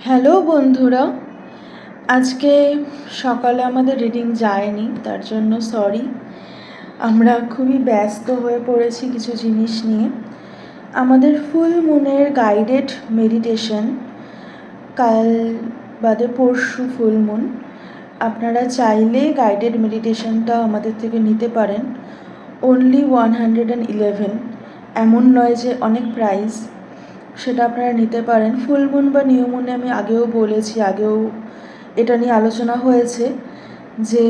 Hello বন্ধুরা আজকে সকালে আমাদের রিডিং যায়নি তার জন্য সরি আমরা খুবই ব্যস্ত হয়ে পড়েছি কিছু জিনিস নিয়ে। আমাদের ফুল মুনের গাইডেড মেডিটেশন কাল বাদে পরশু ফুল মুন। আপনারা চাইলে গাইডেড মেডিটেশনটা আমাদের থেকে নিতে পারেন। Only one hundred and eleven এমন নয় যে অনেক প্রাইস সেটা আপনারা নিতে পারেন। ফুল মুন বা নিউ মুনে আমি আগেও বলেছি, আগেও এটা নিয়ে আলোচনা হয়েছে যে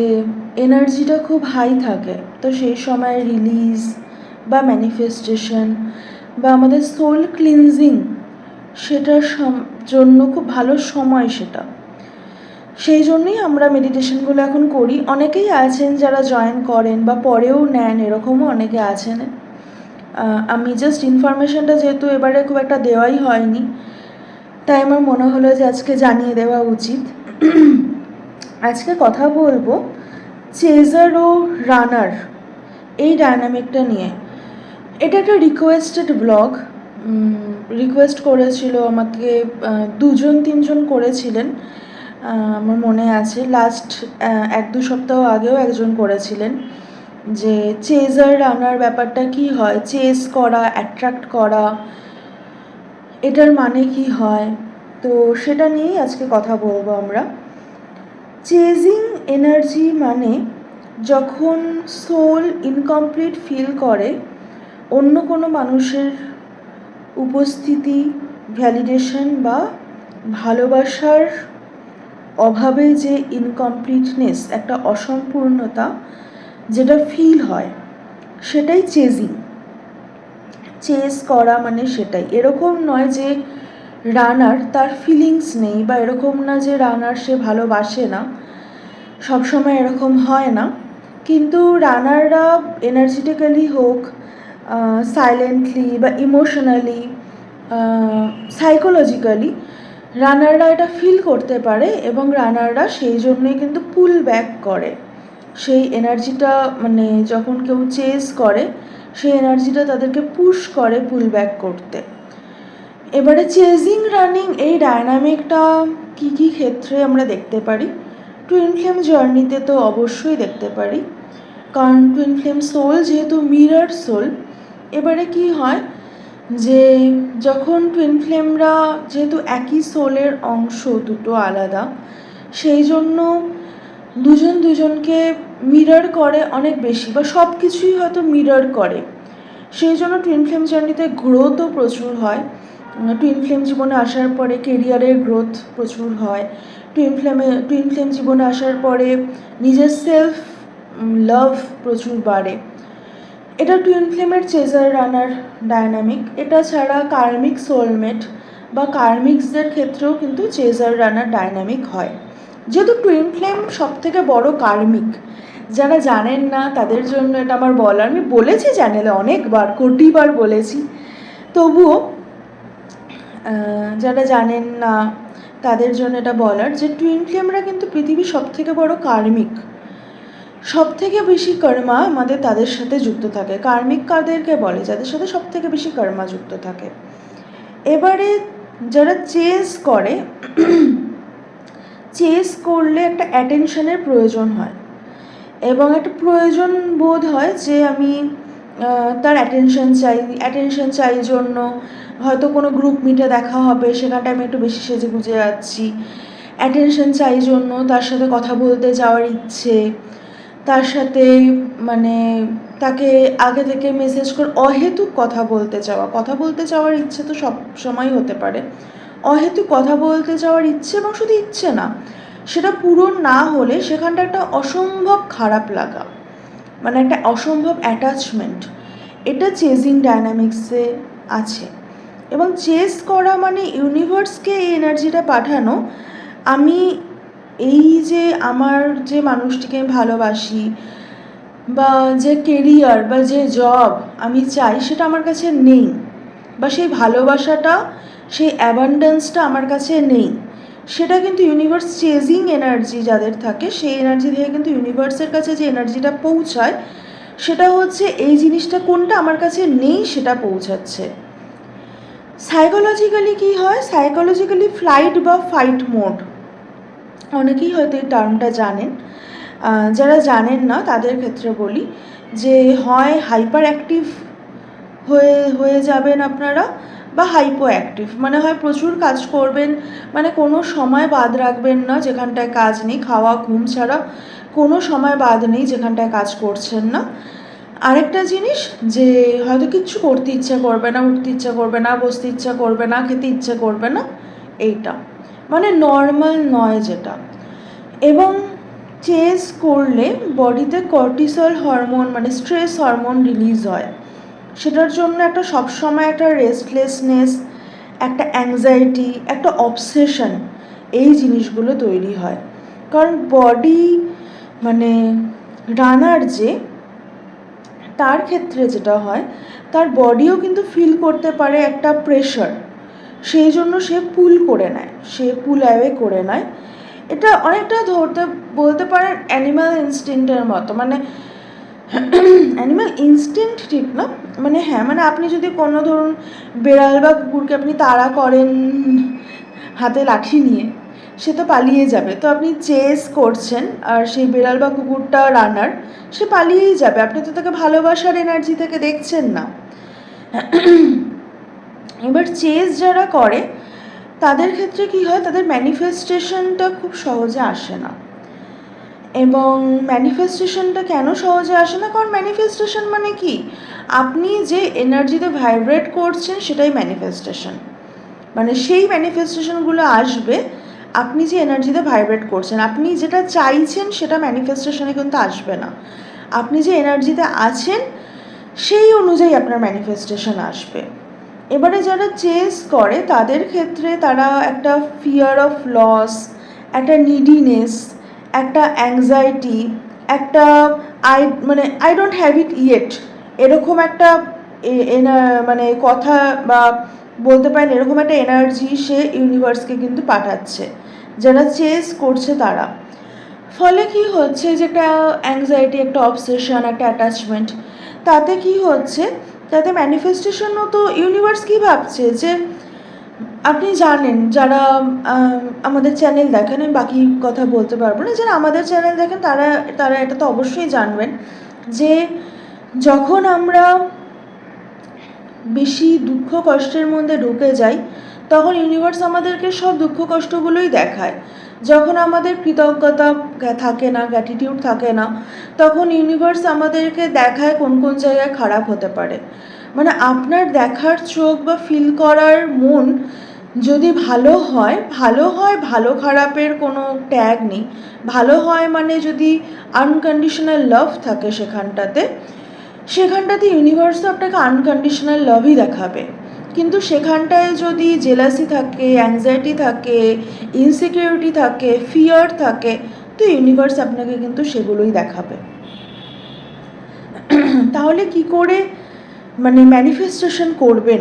এনার্জিটা খুব হাই থাকে। তো সেই সময় রিলিজ বা ম্যানিফেস্টেশন বা আমাদের সোল ক্লিনজিং সেটার জন্য খুব ভালো সময় সেটা। সেই জন্যই আমরা মেডিটেশনগুলো এখন করি। অনেকেই আছেন যারা জয়েন করেন বা পরেও নেন, এরকমও অনেকে আছেন। আমি জাস্ট ইনফরমেশনটা যেহেতু এবারে খুব একটা দেওয়াই হয়নি, তাই আমার মনে হলো যে আজকে জানিয়ে দেওয়া উচিত। আজকে কথা বলব চেজার ও রানার এই ডায়নামিকটা নিয়ে। এটা একটা রিকোয়েস্টেড ব্লগ রিকোয়েস্ট করেছিল আমাকে দুজন, তিনজন করেছিলেন আমার মনে আছে। লাস্ট এক দু সপ্তাহ আগেও একজন করেছিলেন, যে চেজার রানার ব্যাপারটা কি হয়? চেস করা অ্যাট্রাক্ট করা, এটার মানে কি হয়? তো সেটা নিয়েই আজকে কথা বলব আমরা। চেজিং এনার্জি মানে যখন সোল ইনকমপ্লিট ফিল করে, অন্য কোনো মানুষের উপস্থিতি ভ্যালিডেশন বা ভালোবাসার অভাবে যে ইনকমপ্লিটনেস একটা অসম্পূর্ণতা যেটা ফিল হয়, সেটাই চেজিং চেজ করা মানে সেটাই। এরকম নয় যে রানার তার ফিলিংস নেই বা এরকম না যে রানার সে ভালোবাসে না, সবসময় এরকম হয় না। কিন্তু রানাররা এনার্জেটিক্যালি হোক সাইলেন্টলি বা ইমোশনালি সাইকোলজিক্যালি রানাররা এটা ফিল করতে পারে এবং রানাররা সেই জন্যই কিন্তু পুল ব্যাক করে। সেই এনার্জিটা মানে যখন কেউ চেজ করে, সেই এনার্জিটা তাদেরকে পুশ করে পুল ব্যাক করতে। এবারে চেজিং রানিং এই ডায়নামিকটা কী কী ক্ষেত্রে আমরা দেখতে পারি? টুইন ফ্লেম জার্নিতে তো অবশ্যই দেখতে পারি। কারণ টুইন ফ্লেম সোল যেহেতু মিরর সোল এবারে কি হয় যে যখন টুইন ফ্লেমরা যেহেতু একই সোলের অংশ, দুটো আলাদা, সেই জন্য দুজন দুজনকে মিরর করে অনেক বেশি বা সব কিছুই হয়তো মিরর করে। সেই জন্য টুইন ফ্লেম জার্নিতে গ্রোথও প্রচুর হয়। টুইন ফ্লেম জীবনে আসার পরে কেরিয়ারের গ্রোথ প্রচুর হয়। টুইন ফ্লেমে টুইন ফ্লেম জীবনে আসার পরে নিজের সেলফ লাভ প্রচুর বাড়ে। এটা টুইন ফ্লেমের চেজার রানার ডায়নামিক এটা ছাড়া কার্মিক সোলমেট বা কার্মিক্সদের ক্ষেত্রেও কিন্তু চেজার রানার ডায়নামিক হয়। যেহেতু টুইন ফ্লেম সব থেকে বড় কার্মিক যারা জানেন না তাদের জন্য এটা আমার বলার। আমি বলেছি চ্যানেলে অনেকবার, কোটিবার বলেছি। তবুও যারা জানেন না, তাদের জন্য এটা বলার যে টুইন ফ্লেমরা কিন্তু পৃথিবীর সব থেকে বড় কার্মিক সব থেকে বেশি কর্মা আমাদের তাদের সাথে যুক্ত থাকে। কার্মিক কাদেরকে বলে? যাদের সাথে সব থেকে বেশি কর্মা যুক্ত থাকে। এবারে যারা চেস করে চেস করলে একটা অ্যাটেনশনের প্রয়োজন হয়। এবং একটা প্রয়োজন বোধ হয় যে আমি তার অ্যাটেনশন চাই অ্যাটেনশন চাই জন্য। হয়তো কোনো গ্রুপ মিটে দেখা হবে, সেখানটায় আমি একটু বেশি সেজে গুজে যাচ্ছি অ্যাটেনশন চাই জন্য, তার সাথে কথা বলতে যাওয়ার ইচ্ছে। তার সাথে মানে তাকে আগে থেকে মেসেজ করে অহেতুক কথা বলতে চাওয়া কথা বলতে চাওয়ার ইচ্ছে তো সব সময় হতে পারে। অহেতুক কথা বলতে যাওয়ার ইচ্ছে এবং শুধু ইচ্ছে না, সেটা পূরণ না হলে সেখানটা একটা অসম্ভব খারাপ লাগা। মানে একটা অসম্ভব অ্যাটাচমেন্ট এটা চেজিং ডায়নামিক্সে আছে। এবং চেস করা মানে ইউনিভার্সকে এই এনার্জিটা পাঠানো। আমি এই যে আমার যে মানুষটিকে আমি ভালোবাসি বা যে কেরিয়ার বা যে জব আমি চাই সেটা আমার কাছে নেই বা সেই ভালোবাসাটা, সেই অ্যাবান্ডেন্সটা আমার কাছে নেই। সেটা কিন্তু ইউনিভার্স চেজিং এনার্জি যাদের থাকে, সেই এনার্জি থেকে কিন্তু ইউনিভার্সের কাছে যে এনার্জিটা পৌঁছায়, সেটা হচ্ছে এই জিনিসটা কোনটা আমার কাছে নেই সেটা পৌঁছাচ্ছে। সাইকোলজিক্যালি কী হয়? সাইকোলজিক্যালি ফ্লাইট বা ফাইট মোড অনেকেই হয়তো এই টার্মটা জানেন। যারা জানেন না, তাদের ক্ষেত্রে বলি যে, হয় হাইপার অ্যাক্টিভ হয়ে হয়ে যাবেন আপনারা বা হাইপো অ্যাক্টিভ মানে হয় প্রচুর কাজ করবেন মানে কোনো সময় বাদ রাখবেন না, যেখানটায় কাজ নেই, খাওয়া, ঘুম ছাড়া কোনো সময় বাদ নেই, যেখানটায় কাজ করছেন না। আরেকটা জিনিস যে হয়তো কিচ্ছু করতে ইচ্ছা করবে না, উঠতে ইচ্ছা করবে না, বসতে ইচ্ছা করবে না, খেতে ইচ্ছে করবে না, এইটা। মানে নর্মাল নয় যেটা। এবং চেস করলে বডিতে কর্টিসল হরমোন মানে স্ট্রেস হরমোন রিলিজ হয়। সেটার জন্য একটা সবসময় একটা রেস্টলেসনেস একটা অ্যাংজাইটি একটা অবসেশন এই জিনিসগুলো তৈরি হয়। কারণ বডি মানে রানার যে তার ক্ষেত্রে যেটা হয়, তার বডিও কিন্তু ফিল করতে পারে একটা প্রেশার সেই জন্য সে পুল করে নেয়, সে পুল অ্যাওয়ে করে নেয়। এটা অনেকটা ধরতে, বলতে পারেন অ্যানিম্যাল ইনস্টিংক্টের মতো মানে অ্যানিম্যাল ইনস্টিংক্ট ঠিক না মানে হ্যাঁ মানে আপনি যদি কোনো ধরুন, বেড়াল বা কুকুরকে আপনি তাড়া করেন হাতে লাঠি নিয়ে সে তো পালিয়ে যাবে। তো আপনি চেস করছেন আর সেই বিড়াল বা কুকুরটা রানার সে পালিয়েই যাবে। আপনি তো তাকে ভালোবাসার এনার্জি থেকে দেখছেন না। এবার চেস যারা করে, তাদের ক্ষেত্রে কি হয়? তাদের ম্যানিফেস্টেশনটা খুব সহজে আসে না। এবং ম্যানিফেস্টেশনটা কেন সহজে আসে না? কারণ ম্যানিফেস্টেশন মানে কি? আপনি যে এনার্জিতে ভাইব্রেট করছেন, সেটাই ম্যানিফেস্টেশন মানে সেই ম্যানিফেস্টেশনগুলো আসবে আপনি যে এনার্জিতে ভাইব্রেট করছেন, আপনি যেটা চাইছেন সেটা ম্যানিফেস্টেশনে কিন্তু আসবে না। আপনি যে এনার্জিতে আছেন, সেই অনুযায়ী আপনার ম্যানিফেস্টেশন আসবে। এবারে যারা চেস করে, তাদের ক্ষেত্রে তারা একটা ফিয়ার অফ লস একটা নিডিনেস একটা অ্যাংজাইটি একটা আই মানে I don't have it yet এরকম একটা মানে কথা বা বলতে পারেন, এরকম একটা এনার্জি সে ইউনিভার্সকে কিন্তু পাঠাচ্ছে। যারা চেস করছে তারা। ফলে কি হচ্ছে যে একটা অ্যাংজাইটি একটা অবসেশন একটা অ্যাটাচমেন্ট তাতে কি হচ্ছে? তাতে ম্যানিফেস্টেশনও তো ইউনিভার্স কি ভাবছে যে আপনি জানেন, যারা আমাদের চ্যানেল দেখেন, আমি বাকি কথা বলতে পারব না, যারা আমাদের চ্যানেল দেখেন তারা তারা এটা তো অবশ্যই জানবেন যে যখন আমরা বেশি দুঃখ কষ্টের মধ্যে ঢুকে যাই তখন ইউনিভার্স আমাদেরকে সব দুঃখ, কষ্টগুলোই দেখায়। যখন আমাদের কৃতজ্ঞতা থাকে না গ্র্যাটিটিউড থাকে না, তখন ইউনিভার্স আমাদেরকে দেখায় কোন কোন জায়গায় খারাপ হতে পারে। মানে আপনার দেখার চোখ বা ফিল করার মন যদি ভালো হয় ভালো হয় ভালো খারাপের কোনো ট্যাগ নেই। ভালো হয় মানে যদি আনকন্ডিশনাল লাভ থাকে সেখানটাতে সেখানটাতে ইউনিভার্সও আপনাকে আনকন্ডিশনাল লাভই দেখাবে। কিন্তু সেখানটায় যদি জেলাসি থাকে অ্যাংজাইটি থাকে ইনসিকিউরিটি থাকে ফিয়ার থাকে, তো ইউনিভার্স আপনাকে কিন্তু সেগুলোই দেখাবে। তাহলে কি করে মানে ম্যানিফেস্টেশন করবেন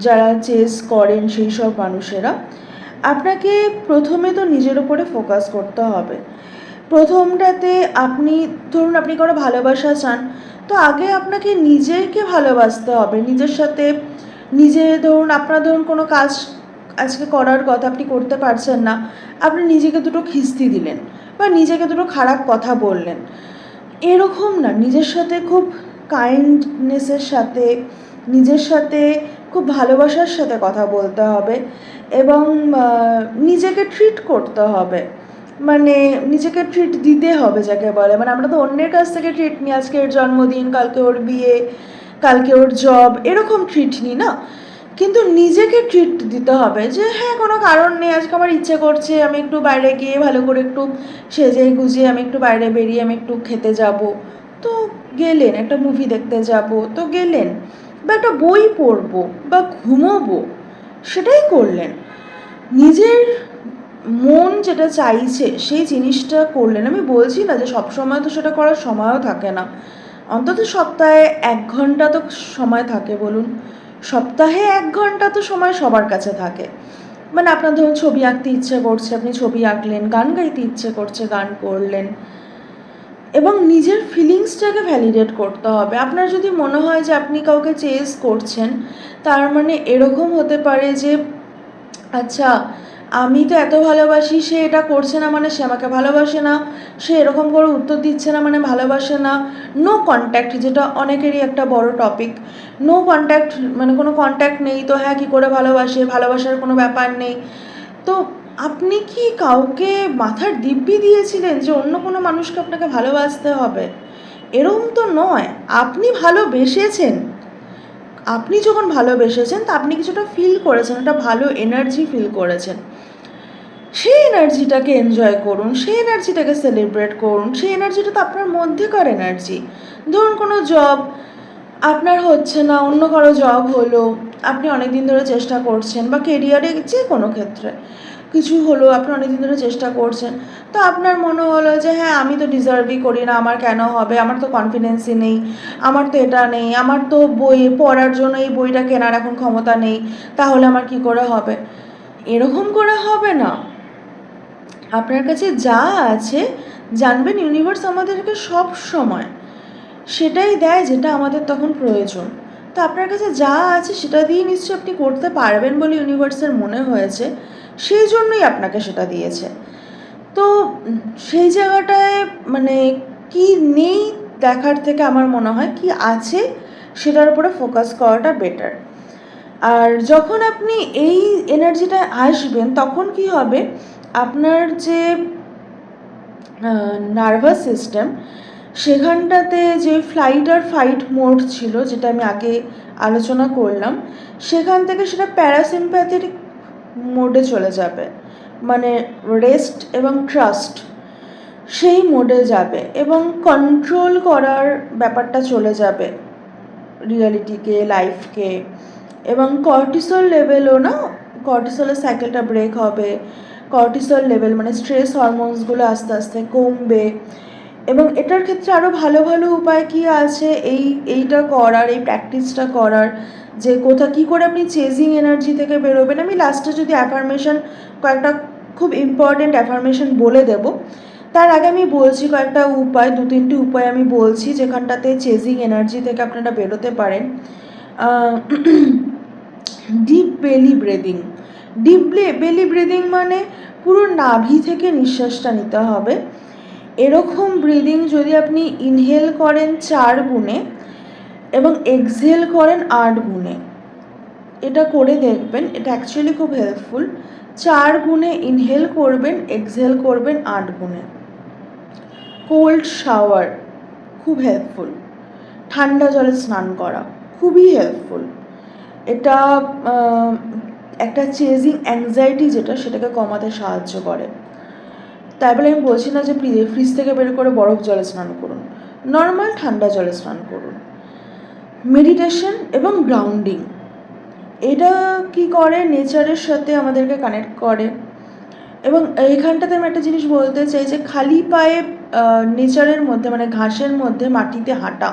যারা চেস করেন সেই সব মানুষেরা? আপনাকে প্রথমে তো নিজের উপরে ফোকাস করতে হবে। প্রথমটাতে আপনি, ধরুন আপনি কোনো ভালোবাসা চান, তো আগে আপনাকে নিজেকে ভালোবাসতে হবে, নিজের সাথে নিজে ধরুন, আপনার ধরুন কোনো কাজ আজকে করার কথা আপনি করতে পারছেন না, আপনি নিজেকে দুটো খিস্তি দিলেন বা নিজেকে দুটো খারাপ কথা বললেন। এরকম না, নিজের সাথে খুব কাইন্ডনেসের সাথে, নিজের সাথে খুব ভালোবাসার সাথে কথা বলতে হবে এবং নিজেকে ট্রিট করতে হবে। মানে নিজেকে ট্রিট দিতে হবে যাকে বলে। মানে আমরা তো অন্যের কাছ থেকে ট্রিট নিই, আজকে জন্মদিন, কালকে ওর বিয়ে কালকে ওর জব এরকম ট্রিট নিই না? কিন্তু নিজেকে ট্রিট দিতে হবে যে হ্যাঁ কোনো কারণ নেই, আজকে আমার ইচ্ছে করছে, আমি একটু বাইরে গিয়ে ভালো করে একটু সেজে গুজিয়ে আমি একটু বাইরে বেরিয়ে আমি একটু খেতে যাব। তো গেলেন, একটা মুভি দেখতে যাব, তো গেলেন, বা একটা বই পড়ব, বা ঘুমোবো, সেটাই করলেন। নিজের মন যেটা চাইছে, সেই জিনিসটা করলেন। আমি বলছি না যে সব সময় তো সেটা করার সময়ও থাকে না। অন্তত সপ্তাহে এক ঘণ্টা তো সময় থাকে, বলুন। সপ্তাহে এক ঘণ্টা তো সময় সবার কাছে থাকে। মানে আপনার ধরুন ছবি আঁকতে ইচ্ছে করছে, আপনি ছবি আঁকলেন, গান গাইতে ইচ্ছে করছে, গান করলেন। এবং নিজের ফিলিংসটাকে ভ্যালিডেট করতে হবে। আপনার যদি মনে হয় যে আপনি কাউকে চেস করছেন, তার মানে এরকম হতে পারে যে আচ্ছা আমি তো এত ভালোবাসি, সে এটা করছে না মানে সে আমাকে ভালোবাসে না। সে এরকম করে উত্তর দিচ্ছে না মানে ভালোবাসে না। নো কন্ট্যাক্ট যেটা অনেকেরই একটা বড় টপিক নো কন্ট্যাক্ট মানে কোনো কন্ট্যাক্ট নেই তো হ্যাঁ কী করে ভালোবাসে? ভালোবাসার কোনো ব্যাপার নেই। তো আপনি কি কাউকে মাথার দিব্যি দিয়েছিলেন যে অন্য কোনো মানুষকে আপনাকে ভালোবাসতে হবে? এরকম তো নয়। আপনি ভালোবেসেছেন। আপনি যখন ভালোবেসেছেন তা আপনি কিছুটা ফিল করেছেন, একটা ভালো এনার্জি ফিল করেছেন। সেই এনার্জিটাকে এনজয় করুন, সেই এনার্জিটাকে সেলিব্রেট করুন, সেই এনার্জিটা তো আপনার মধ্যেকার এনার্জি ধরুন কোনো জব আপনার হচ্ছে না, অন্য কারও জব হলো, আপনি অনেক দিন ধরে চেষ্টা করছেন বা কেরিয়ারে যে কোনো ক্ষেত্রে। কিছু হলো, আপনি অনেকদিন ধরে চেষ্টা করছেন। তো আপনার মনে হলো যে হ্যাঁ আমি তো ডিজার্ভই করি না, আমার কেন হবে? আমার তো কনফিডেন্সই নেই, আমার তো এটা নেই, আমার তো বই পড়ার জন্য এই বইটা কেনার এখন ক্ষমতা নেই, তাহলে আমার কি করে হবে? এরকম করে হবে না। আপনার কাছে যা আছে, জানবেন ইউনিভার্স আমাদেরকে সব সময়। সেটাই দেয় যেটা আমাদের তখন প্রয়োজন। তো আপনার কাছে যা আছে, সেটা দিয়ে নিশ্চয়ই আপনি করতে পারবেন বলে ইউনিভার্সের মনে হয়েছে। সেই জন্যই আপনাকে সেটা দিয়েছে। তো সেই জায়গাটায় মানে কি নেই দেখার থেকে আমার মনে হয় কি আছে সেটার উপরে ফোকাস করাটা বেটার আর যখন আপনি এই এনার্জিটা আসবেন, তখন কি হবে? আপনার যে নার্ভাস সিস্টেম সেখানটাতে যে ফ্লাইট আর ফাইট মোড ছিল, যেটা আমি আগে আলোচনা করলাম, সেখান থেকে সেটা প্যারাসিম্প্যাথেটিক মোডে চলে যাবে। মানে রেস্ট এবং ট্রাস্ট সেই মোডে যাবে এবং কন্ট্রোল করার ব্যাপারটা চলে যাবে রিয়ালিটিকে লাইফকে এবং কর্টিসল লেভেলও না কর্টিসলের সাইকেলটা ব্রেক হবে কর্টিসল লেভেল মানে স্ট্রেস হরমোনসগুলো আস্তে আস্তে কমবে। এবং এটার ক্ষেত্রে আরও ভালো ভালো উপায় কী আছে? এই, এইটা করার, এই প্র্যাকটিসটা করার, যে কোথা, কী করে আপনি চেজিং এনার্জি থেকে বেরোবেন? আমি লাস্টে যদি অ্যাফার্মেশন কয়েকটা খুব ইম্পর্টেন্ট অ্যাফার্মেশন বলে দেব। তার আগে আমি বলছি কয়েকটা উপায়, দু তিনটি উপায় আমি বলছি যেখানটাতে চেজিং এনার্জি থেকে আপনারা বেরোতে পারেন। Deep belly breathing deep belly breathing মানে পুরো নাভি থেকে নিঃশ্বাসটা নিতে হবে। এরকম ব্রিদিং যদি আপনি ইনহেল করেন চার গুণে এবং এক্সহেল করেন আট গুণে, এটা করে দেখবেন, এটা অ্যাকচুয়ালি খুব হেল্পফুল চার গুণে ইনহেল করবেন এক্সহেল করবেন আট গুণে। কোল্ড শাওয়ার খুব হেল্পফুল ঠান্ডা জলে স্নান করা, খুবই হেল্পফুল এটা একটা চেজিং অ্যাংজাইটি যেটা, সেটাকে কমাতে সাহায্য করে। তাই বলে আমি বলছি না যে ফ্রিজ থেকে বের করে বরফ জলে স্নান করুন। নর্মাল ঠান্ডা জলে স্নান করুন। মেডিটেশন এবং গ্রাউন্ডিং এটা কি করে? নেচারের সাথে আমাদেরকে কানেক্ট করে। এবং এইখানটাতে আমি একটা জিনিস বলতে চাই যে খালি পায়ে নেচারের মধ্যে মানে ঘাসের মধ্যে মাটিতে হাঁটা,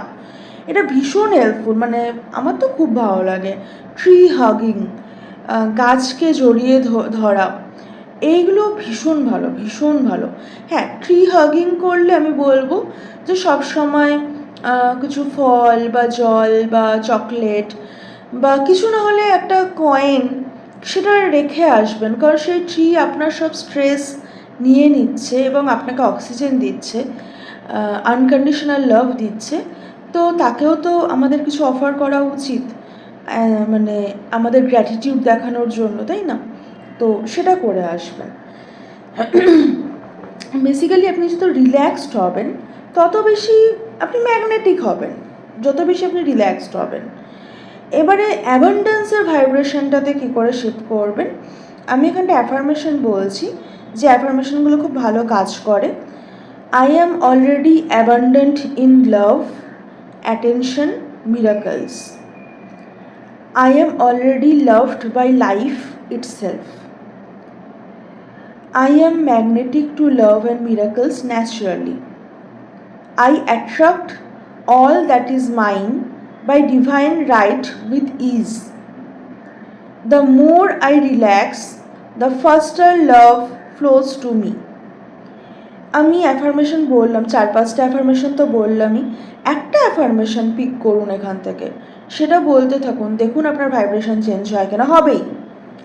এটা ভীষণ হেল্পফুল মানে আমার তো খুব ভালো লাগে। ট্রি হাগিং গাছকে জড়িয়ে ধরা। এইগুলো ভীষণ ভালো ভীষণ ভালো। হ্যাঁ ট্রি হাগিং করলে আমি বলব যে সব সময় কিছু ফল বা জল বা চকলেট বা কিছু না হলে একটা কয়েন সেটা রেখে আসবেন। কারণ সেই ট্রি আপনার সব স্ট্রেস নিয়ে নিচ্ছে এবং আপনাকে অক্সিজেন দিচ্ছে আনকন্ডিশনাল লাভ দিচ্ছে। তো তাকেও তো আমাদের কিছু অফার করা উচিত মানে আমাদের গ্র্যাটিটিউড দেখানোর জন্য, তাই না? তো সেটা করে আসবেন বেসিক্যালি আপনি যত রিল্যাক্সড হবেন, তত বেশি আপনি ম্যাগনেটিক হবেন। যত বেশি আপনি রিল্যাক্সড হবেন। এবারে অ্যাবান্ডেন্সের ভাইব্রেশনটাতে কী করে শিফট করবেন? আমি এখানটা অ্যাফার্মেশন বলছি যে অ্যাফার্মেশনগুলো খুব ভালো কাজ করে। I am already abundant in love attention miracles I am already loved by life itself. I am magnetic to love and miracles naturally. I attract all that is mine by divine right with ease. The more I relax, the faster love flows to me. আমি affirmation বললাম চার পাঁচটা affirmation তো বললামই একটা affirmation pick করুন এখান থেকে সেটা বলতে থাকুন দেখুন আপনার ভাইব্রেশন চেঞ্জ হয় কিনা হবেই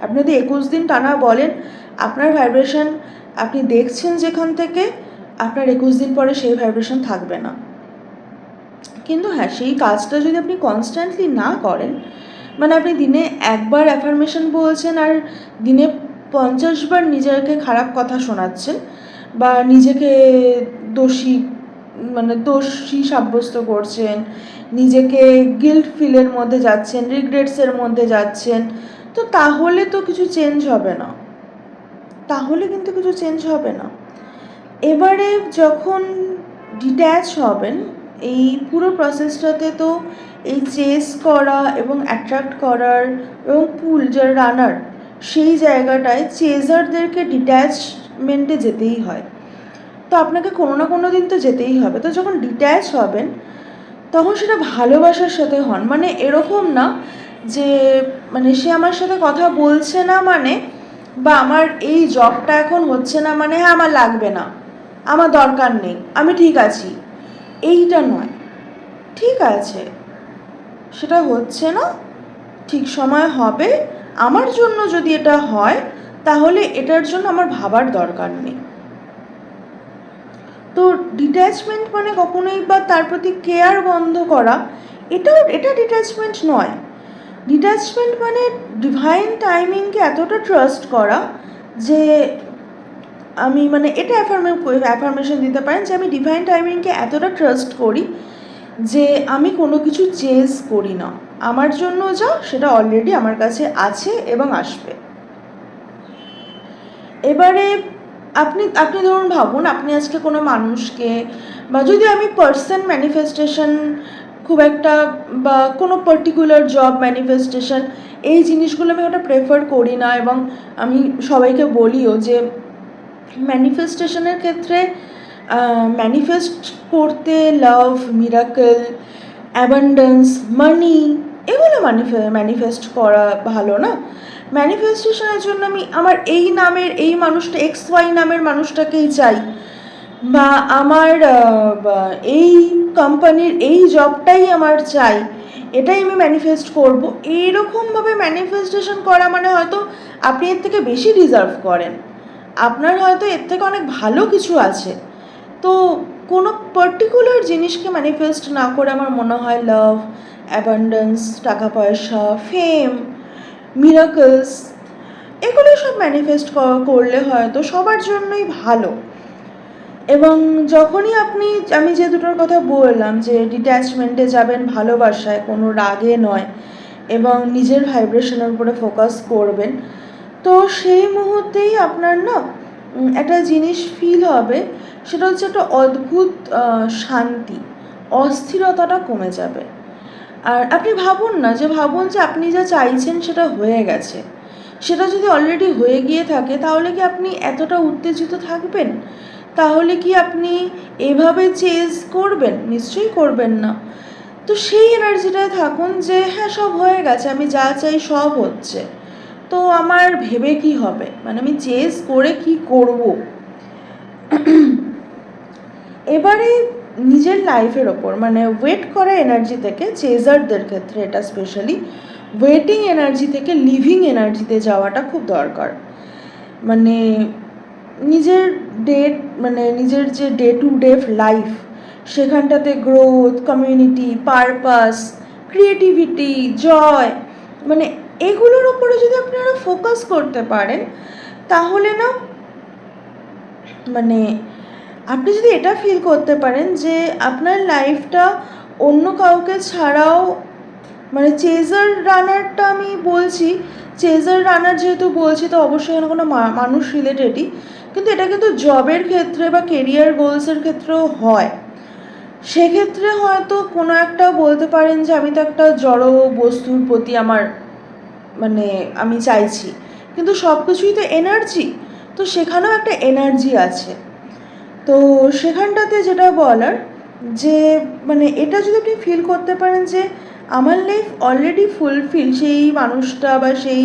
আপনি যদি একুশ দিন টানা বলেন আপনার ভাইব্রেশন আপনি দেখছেন যেখান থেকে, আপনার একুশ দিন পরে সেই ভাইব্রেশন থাকবে না। কিন্তু হ্যাঁ সেই কাজটা যদি আপনি কনস্ট্যান্টলি না করেন মানে আপনি দিনে একবার অ্যাফার্মেশন বলছেন আর দিনে পঞ্চাশ বার নিজেকে খারাপ কথা শোনাচ্ছেন বা নিজেকে দোষী মানে দোষী সাব্যস্ত করছেন, নিজেকে গিল্ট ফিলের মধ্যে যাচ্ছেন রিগ্রেটসের মধ্যে যাচ্ছেন, তো তাহলে তো কিছু চেঞ্জ হবে না। তাহলে কিন্তু কিছু চেঞ্জ হবে না। এবারে যখন ডিট্যাচ হবেন, এই পুরো প্রসেসটাতে তো এই চেস করা এবং অ্যাট্রাক্ট করার এবং পুল যারা রানার সেই জায়গাটায় চেজারদেরকে ডিট্যাচমেন্টে যেতেই হয়। তো আপনাকে কোনো না কোনো দিন তো যেতেই হবে। তো যখন ডিট্যাচ হবেন, তখন সেটা ভালোবাসার সাথে হন। মানে এরকম না যে মানে সে আমার সাথে কথা বলছে না মানে বা আমার এই জবটা এখন হচ্ছে না মানে হ্যাঁ আমার লাগবে না। আমার দরকার নেই। আমি ঠিক আছি। এইটা নয়। ঠিক আছে। সেটা হচ্ছে না। ঠিক সময় হবে। আমার জন্য যদি এটা হয়, তাহলে এটার জন্য আমার ভাবার দরকার নেই। তো ডিট্যাচমেন্ট মানে কখনোই বা তার প্রতি কেয়ার বন্ধ করা, এটাও, এটা ডিট্যাচমেন্ট নয়। ডিট্যাচমেন্ট মানে ডিভাইন টাইমিংকে এতটা ট্রাস্ট করা যে আমি মানে এটা অ্যাফার্মে অ্যাফার্মেশন দিতে পারেন যে আমি ডিভাইন টাইমিংকে এতটা ট্রাস্ট করি যে আমি কোনো কিছু চেঞ্জ করি না। আমার জন্য যা, সেটা অলরেডি আমার কাছে আছে এবং আসবে। এবারে আপনি আপনি ধরুন ভাবুন, আপনি আজকে কোনো মানুষকে বা যদি আমি পার্সন ম্যানিফেস্টেশন খুব একটা বা কোনো পার্টিকুলার জব ম্যানিফেস্টেশন এই জিনিসগুলো আমি ওটা প্রেফার করি না এবং আমি সবাইকে বলিও যে ম্যানিফেস্টেশনের ক্ষেত্রে ম্যানিফেস্ট করতে লাভ মিরাকল অ্যাবান্ডেন্স মানি এগুলো ম্যানিফে ম্যানিফেস্ট করা ভালো না। ম্যানিফেস্টেশনের জন্য আমি আমার এই নামের, এই মানুষটা এক্স ওয়াই নামের মানুষটাকেই চাই। বা আমার এই কোম্পানির এই জবটাই আমার চাই, এটাই আমি ম্যানিফেস্ট করব। এইরকমভাবে ম্যানিফেস্টেশন করা মানে হয়তো আপনি এর থেকে বেশি ডিজার্ভ করেন। আপনার হয়তো এর থেকে অনেক ভালো কিছু আছে। তো কোনো পার্টিকুলার জিনিসকে ম্যানিফেস্ট না করে আমার মনে হয় লাভ অ্যাবান্ডেন্স টাকা পয়সা ফেম মিরাকলস এগুলো সব ম্যানিফেস্ট করলে হয়তো সবার জন্যই ভালো। এবং যখনই আপনি, আমি যে দুটোর কথা বললাম যে ডিট্যাচমেন্টে যাবেন ভালোবাসায়, কোনো রাগে নয় এবং নিজের ভাইব্রেশনের উপরে ফোকাস করবেন, তো সেই মুহূর্তেই আপনার না একটা জিনিস ফিল হবে, সেটা হচ্ছে একটা অদ্ভুত শান্তি, অস্থিরতাটা কমে যাবে। আর আপনি ভাবুন না যে, ভাবুন যে আপনি যা চাইছেন সেটা হয়ে গেছে। সেটা যদি অলরেডি হয়ে গিয়ে থাকে, তাহলে কি আপনি এতটা উত্তেজিত থাকবেন? তাহলে কি আপনি এভাবে চেজ করবেন? নিশ্চয়ই করবেন না। তো সেই এনার্জিটায় থাকুন যে হ্যাঁ সব হয়ে গেছে, আমি যা চাই সব হচ্ছে। তো আমার ভেবে কি হবে? মানে আমি চেস করে কি করব? এবারে নিজের লাইফের ওপর মানে ওয়েট করা এনার্জি থেকে চেজারদের ক্ষেত্রে এটা স্পেশালি ওয়েটিং এনার্জি থেকে লিভিং এনার্জিতে যাওয়াটা খুব দরকার। মানে নিজের ডে মানে নিজের যে day to day life সেখানটাতে growth community purpose creativity joy মানে এগুলোর ওপরে যদি আপনারা ফোকাস করতে পারেন, তাহলে না মানে আপনি যদি এটা ফিল করতে পারেন যে আপনার লাইফটা অন্য কাউকে ছাড়াও মানে চেজার রানারটা আমি বলছি চেজার রানার যেহেতু বলছি, তো অবশ্যই কোনো মানুষ রিলেটেডই কিন্তু এটা কিন্তু জবের ক্ষেত্রে বা কেরিয়ার গোলসের ক্ষেত্রেও হয়। সেক্ষেত্রে হয়তো কোনো একটা বলতে পারেন যে আমি তো একটা জড় বস্তুর প্রতি আমার মানে আমি চাইছি। কিন্তু সব কিছুই তো এনার্জি তো সেখানেও একটা এনার্জি আছে। তো সেখানটাতে যেটা বলার যে মানে এটা যদি আপনি ফিল করতে পারেন যে আমার লাইফ অলরেডি ফুলফিল সেই মানুষটা বা সেই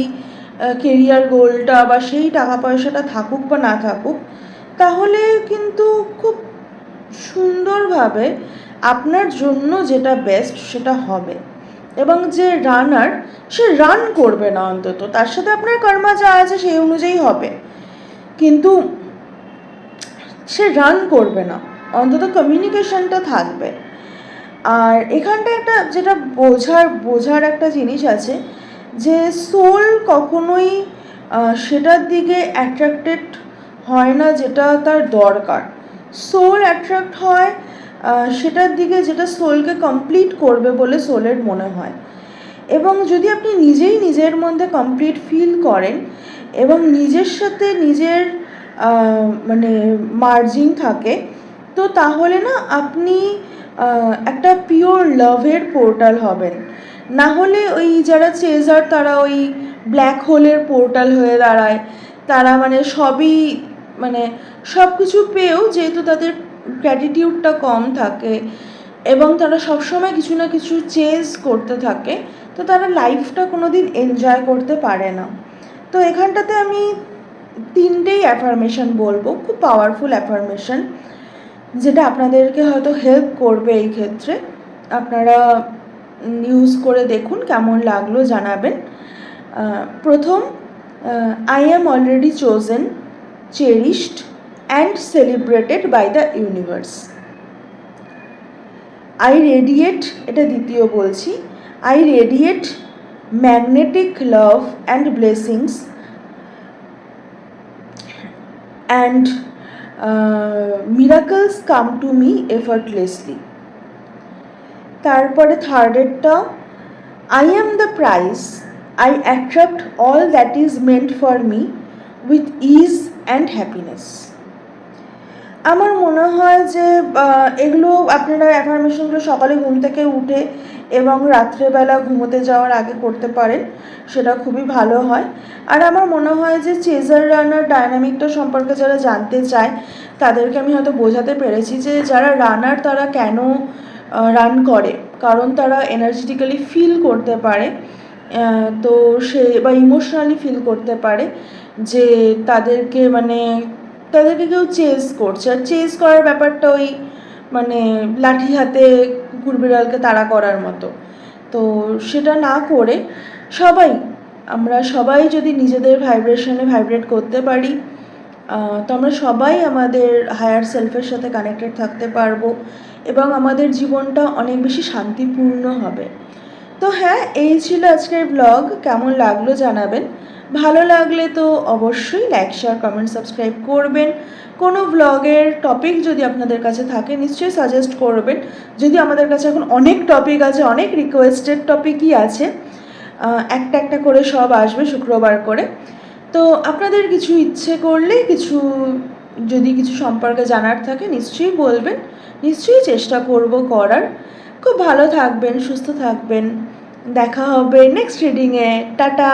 কেরিয়ার গোলটা বা সেই টাকা পয়সাটা থাকুক বা না থাকুক, তাহলে কিন্তু খুব সুন্দরভাবে আপনার জন্য যেটা বেস্ট সেটা হবে। এবং যে রানার সে রান করবে না অন্তত। তার সাথে আপনার কর্মা যা আছে সেই অনুযায়ী হবে। কিন্তু সে রান করবে না। অন্তত কমিউনিকেশনটা থাকবে। আর এখানটা একটা যেটা বোঝার বোঝার একটা জিনিস আছে যে সোল কখনোই সেটার দিকে অ্যাট্রাক্টেড হয় না যেটা তার দরকার। সোল অ্যাট্রাক্ট হয় সেটার দিকে যেটা সোলকে কমপ্লিট করবে বলে সোলের মনে হয়। এবং যদি আপনি নিজেই নিজের মধ্যে কমপ্লিট ফিল করেন এবং নিজের সাথে নিজের মানে মার্জিং থাকে, তো তাহলে না আপনি একটা পিওর লাভের পোর্টাল হবেন। না হলে ওই যারা চেজার তারা ওই ব্ল্যাক হোলের পোর্টাল হয়ে দাঁড়ায়। তারা মানে সবই মানে সব কিছু পেয়েও যেহেতু তাদের গ্র্যাটিটিউডটা কম থাকে এবং তারা সবসময় কিছু না কিছু চেঞ্জ করতে থাকে, তো তারা লাইফটা কোনো দিন এনজয় করতে পারে না। তো এখানটাতে আমি তিনটেই অ্যাফার্মেশন বলব, খুব পাওয়ারফুল অ্যাফার্মেশন যেটা আপনাদেরকে হয়তো হেল্প করবে এই ক্ষেত্রে। আপনারা ইউজ করে দেখুন কেমন লাগল জানাবেন। প্রথম I am already chosen cherished and celebrated by the universe I radiate এটা দ্বিতীয় বলছি I radiate magnetic love and blessings and miracles come to me effortlessly তারপরে থার্ডেরটা I am the prize I attract all that is meant for me with ease and happiness আমার মনে হয় যে এগুলো আপনারা অ্যাফার্মেশনগুলো সকালে ঘুম থেকে উঠে এবং রাত্রেবেলা ঘুমোতে যাওয়ার আগে করতে পারেন, সেটা খুবই ভালো হয়। আর আমার মনে হয় যে চেজার রানার ডায়নামিকটা সম্পর্কে যারা জানতে চায়, তাদেরকে আমি হয়তো বোঝাতে পেরেছি যে, যারা রানার তারা কেন রান করে। কারণ তারা এনার্জেটিক্যালি ফিল করতে পারে। তো সে বা ইমোশনালি ফিল করতে পারে যে তাদেরকে মানে তাদেরকে কেউ চেস করছে। আর চেস করার ব্যাপারটা ওই মানে লাঠি হাতে কুকুর বিড়ালকে তাড়া করার মতো। তো সেটা না করে সবাই, আমরা সবাই যদি নিজেদের ভাইব্রেশনে ভাইব্রেট করতে পারি তো আমরা সবাই আমাদের হায়ার সেলফের সাথে কানেক্টেড থাকতে পারব এবং আমাদের জীবনটা অনেক বেশি শান্তিপূর্ণ হবে। তো হ্যাঁ এই ছিল আজকের ব্লগ কেমন লাগল জানাবেন। ভালো লাগলে তো অবশ্যই লাইক শেয়ার কমেন্ট সাবস্ক্রাইব করবেন। কোনো ব্লগের টপিক যদি আপনাদের কাছে থাকে, নিশ্চয়ই সাজেস্ট করবেন। যদি আমাদের কাছে এখন অনেক টপিক আছে, অনেক রিকোয়েস্টেড টপিকই আছে একটা একটা করে সব আসবে শুক্রবার করে। তো আপনাদের কিছু ইচ্ছে করলে কিছু, যদি কিছু সম্পর্কে জানার থাকে নিশ্চয়ই বলবেন। নিশ্চয়ই চেষ্টা করব করার। খুব ভালো থাকবেন, সুস্থ থাকবেন। দেখা হবে নেক্সট রিডিংয়ে টাটা!